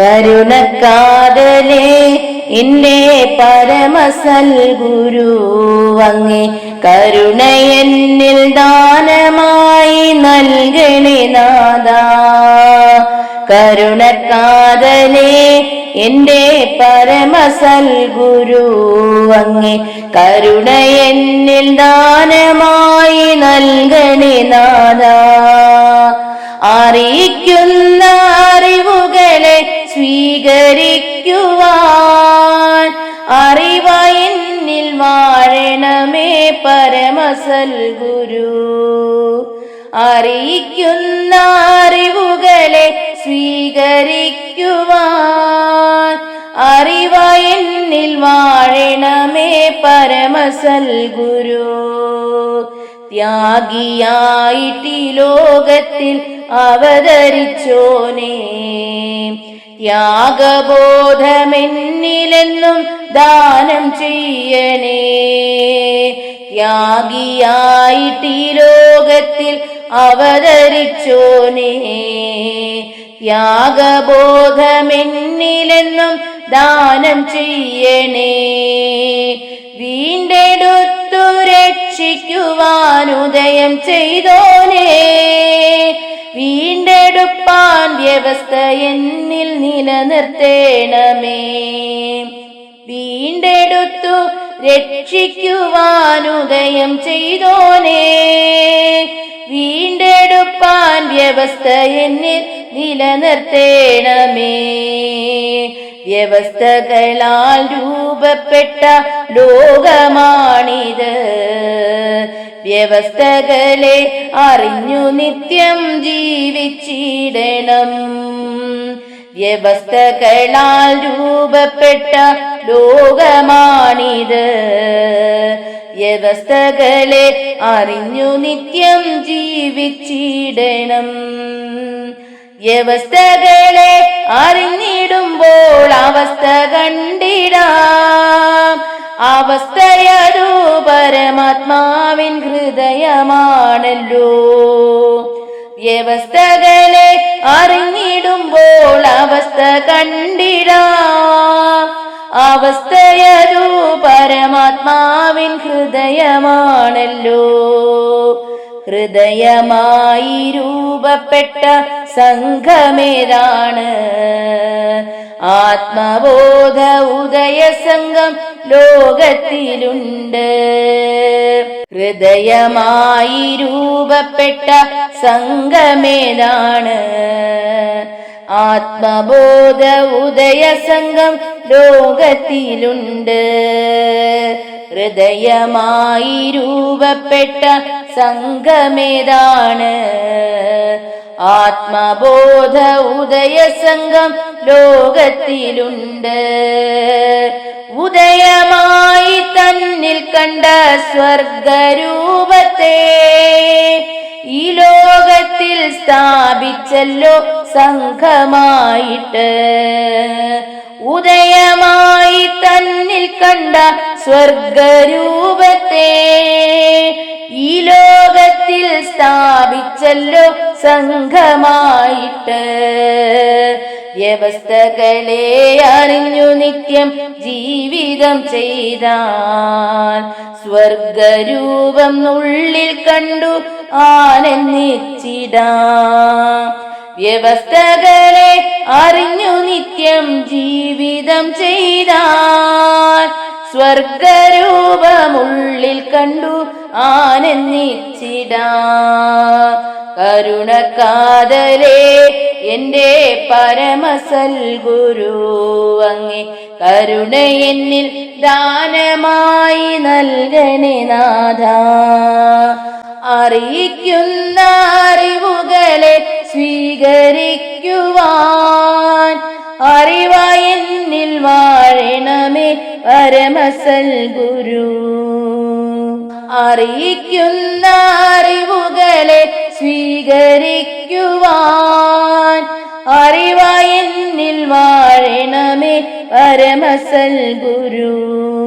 കരുണക്കാതലേ എന്റെ പരമസൽ ഗുരു അങ്ങേ. കരുണ എന്നിൽ ദാനമായി നൽകണേ നാദ കരുണക്കാതലേ എന്റെ പരമസൽ ഗുരു അങ്ങേ. കരുണ എന്നിൽ ദാനമായി നൽകണേ നാദ അറിയിക്കുന്ന സ്വീകരിക്കുവാൻ അറിവയെന്നിൽ വാഴണമേ പരമസൽ ഗുരു. അറിയിക്കുന്ന അറിവുകളെ സ്വീകരിക്കുവാൻ അറിവ എന്നിൽ വാഴണമേ പരമസൽ ഗുരു. ത്യാഗിയായിട്ടി ലോകത്തിൽ അവതരിച്ചോനേ. ത്യാഗബോധമെന്നിലെന്നും ദാനം ചെയ്യണേ. ത്യാഗിയായിട്ടി ലോകത്തിൽ അവതരിച്ചോനേ. ത്യാഗബോധമെന്നിലെന്നും ദാനം ചെയ്യണേ. വീണ്ടെടുത്തു രക്ഷിക്കുവാനുദയം ചെയ്തോനേ. വീണ്ടെടുപ്പാൻ വ്യവസ്ഥ എന്നിൽ നിലനിർത്തേണമേ. വീണ്ടെടുത്തു രക്ഷിക്കുവാനുദയം ചെയ്തോനേ. വീണ്ടെടുപ്പാൻ വ്യവസ്ഥ എന്നിൽ നിലനിർത്തേണമേ. വ്യവസ്ഥകളാൽ രൂപപ്പെട്ട ലോകമാണിത് വ്യവസ്ഥകളെ അറിഞ്ഞു നിത്യം ജീവിച്ചിടണം. വ്യവസ്ഥകളാൽ രൂപപ്പെട്ട ലോകമാണിത്. വ്യവസ്ഥകളെ അറിഞ്ഞു നിത്യം ജീവിച്ചിടണം. വ്യവസ്ഥകളെ അറിഞ്ഞിടുമ്പോൾ അവസ്ഥ കണ്ടിടാം. അവസ്ഥയതു പരമാത്മാവിൻ ഹൃദയമാണല്ലോ. വ്യവസ്ഥകളെ അറിഞ്ഞിടുമ്പോൾ അവസ്ഥ കണ്ടിടാം. അവസ്ഥയതു പരമാത്മാവിൻ ഹൃദയമാണല്ലോ. ഹൃദയമായി രൂപപ്പെട്ട സംഘമേതാണ്. ആത്മബോധ ഉദയ സംഘം ലോകത്തിലുണ്ട്. ഹൃദയമായി രൂപപ്പെട്ട സംഘമേതാണ്. ആത്മബോധ ഉദയ സംഘം ലോകത്തിലുണ്ട്. ഹൃദയമായി രൂപപ്പെട്ട സംഘമേതാണ്. ആത്മബോധ ഉദയ സംഘം ലോകത്തിലുണ്ട്. ഉദയമായി തന്നിൽ കണ്ട സ്വർഗരൂപത്തെ ഈ ലോകത്തിൽ സ്ഥാപിച്ചല്ലോ സംഘമായിട്ട്. ഉദയമായി തന്നിൽ കണ്ട സ്വർഗരൂപത്തെ ഈ ലോകത്തിൽ സ്ഥാപിച്ചല്ലോ സംഘമായിട്ട്. വ്യവസ്ഥകളെ അറിഞ്ഞു നിത്യം ജീവിതം ചെയ്താൽ സ്വർഗരൂപം ഉള്ളിൽ കണ്ടു ആനന്ദിച്ചിടാം. വ്യവസ്ഥകളെ അറിഞ്ഞു നിത്യം ജീവിതം ചെയ്താൽ സ്വർഗരൂപമുള്ളിൽ കണ്ടു ആനന്ദിച്ചിടാ. കരുണക്കാതലേ എന്റെ പരമസൽ കരുണ എന്നിൽ ദാനമായി നൽകണേ നാഥ. അറിയിക്കുന്ന അറിവുകളെ സ്വീകരിക്കുവാൻ അറിവായെന്നിൽ വാഴണമേ പരമസൽ ഗുരു. അറിയിക്കുന്ന അറിവുകളെ സ്വീകരിക്കുവാൻ അറിവായെന്നിൽ വാഴണമേ പരമസൽ ഗുരു.